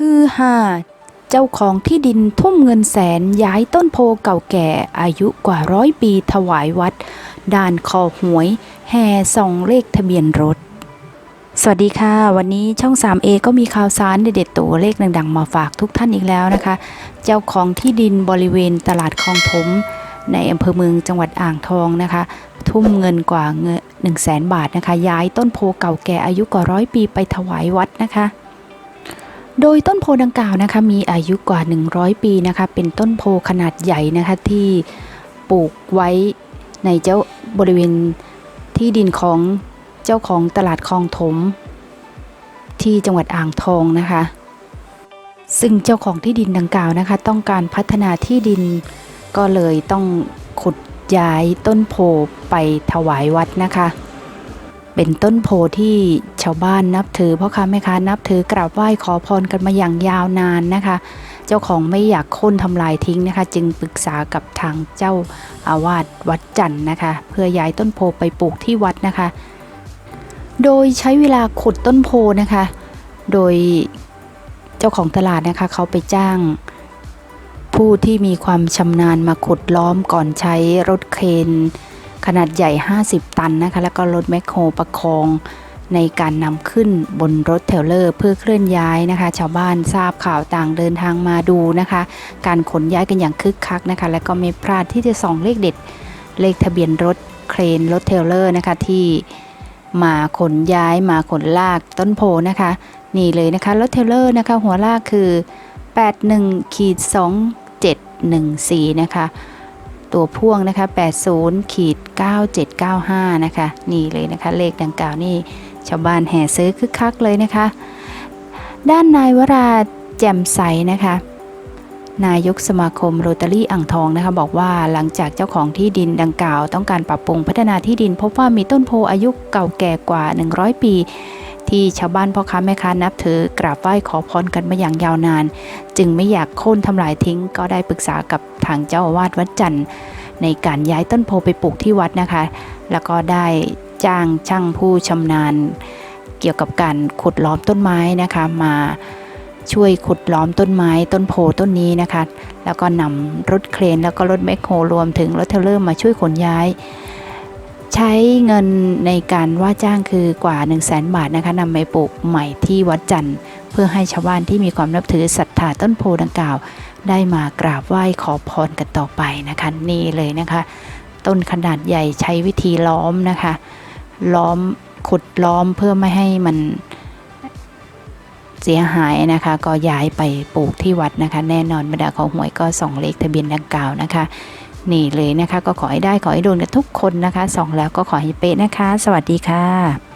ฮือฮาเจ้าของที่ดินทุ่มเงินแสนย้ายต้นโพเก่าแก่อายุกว่าร้อยปีถวายวัด ด่านคอหวย แห่ส่องเลขทะเบียนรถ สวัสดีค่ะ วันนี้ช่อง 3A ก็มีข่าวสารเด็ดๆตัวเลขดังๆ มาฝากทุกท่านอีกแล้วนะคะ เจ้าของที่ดินบริเวณตลาดคลองถม ในอำเภอเมืองจังหวัดอ่างทองนะคะ ทุ่มเงินกว่าเงิน1 0 0 0 0แสนบาทนะคะ ย้ายต้นโพเก่าแก่อายุกว่าร้อยปีไปถวายวัดนะคะ โดยต้นโพดังกล่าวนะคะมีอายุกว่า 100 ปีนะคะเป็นต้นโพขนาดใหญ่นะคะที่ปลูกไว้ในเจ้าบริเวณที่ดินของเจ้าของตลาดคลองถม ที่จังหวัดอ่างทองนะคะ ซึ่งเจ้าของที่ดินดังกล่าวนะคะ ต้องการพัฒนาที่ดินก็เลยต้องขุดย้ายต้นโพไปถวายวัดนะคะ เป็นต้นโพที่ชาวบ้านนับถือพ่อค้าแม่ค้านับถือกราบไหว้ขอพรกันมาอย่างยาวนานนะคะ เจ้าของไม่อยากค่นทำลายทิ้งนะคะ จึงปรึกษากับทางเจ้าอาวาสวัดจันทร์นะคะ เพื่อย้ายต้นโพไปปลูกที่วัดนะคะ โดยใช้เวลาขุดต้นโพนะคะ โดยเจ้าของตลาดนะคะเขาไปจ้างผู้ที่มีความชำนาญมาขุดล้อมก่อนใช้รถเคน ขนาดใหญ่ 50 ตันนะคะ แล้วก็รถแมคโครประคองในการนำขึ้นบนรถเทลเลอร์เพื่อเคลื่อนย้ายนะคะ ชาวบ้านทราบข่าวต่างเดินทางมาดูนะคะ การขนย้ายกันอย่างคึกคักนะคะ และก็ไม่พลาดที่จะส่องเลขเด็ด เลขทะเบียนรถเครนรถเทลเลอร์นะคะที่มาขนย้ายมาขนลากต้นโพนะคะ นี่เลยนะคะรถเทลเลอร์นะคะ หัวลากคือ 81ขีด2714 นะคะ ตัวพ่วงนะคะ 80ขีด9795 นะคะ นี่เลยนะคะ เลขดังกล่าวนี่ชาวบ้านแห่ซื้อคึกคักเลยนะคะ ด้านนายวราแจ่มใสนะคะ นายกสมาคมโรตารี่อ่างทองนะคะ บอกว่าหลังจากเจ้าของที่ดินดังกล่าว ต้องการปรับปรุงพัฒนาที่ดิน พบว่ามีต้นโพอายุเก่าแก่กว่า 100 ปี ที่ชาวบ้านพ่อค้าแม่ค้านับถือกราบไหว้ขอพรกันมาอย่างยาวนาน จึงไม่อยากโค่นทำลายทิ้ง ก็ได้ปรึกษากับทางเจ้าอาวาสวัดจันทร์ในการย้ายต้นโพไปปลูกที่วัดนะคะ แล้วก็ได้จ้างช่างผู้ชำนาญ เกี่ยวกับการขุดล้อมต้นไม้นะคะมาช่วยขุดล้อมต้นไม้ต้นโพต้นนี้นะคะ แล้วก็นำรถเครนแล้วก็รถแมคโครรวมถึงรถเทรลเลอร์มาช่วยขนย้าย ใช้เงินในการว่าจ้างคือกว่า 1 0 0 0 0แบาทนะคะนำไปปลูกใหม่ที่วัดจันทร์ เพื่อให้ชาวบ้านที่มีความนับถือศรัทธาต้นโพดังกล่าว ได้มากราบไหว้ขอพรกันต่อไปนะคะนี่เลยนะคะ ต้นขนาดใหญ่ใช้วิธีล้อมนะคะ ล้อมขุดล้อมเพื่อไม่ให้มันเสียหายนะคะ ก็ย้ายไปปลูกที่วัดนะคะ แน่นอนบรรดาของหวยก็ส่องเลขทะเบียนดังกล่าวนะคะ นี่เลยนะคะ ก็ขอให้ได้ขอให้โดนกันทุกคนนะคะส่องแล้วก็ขอให้เป๊ะนะคะ สวัสดีค่ะ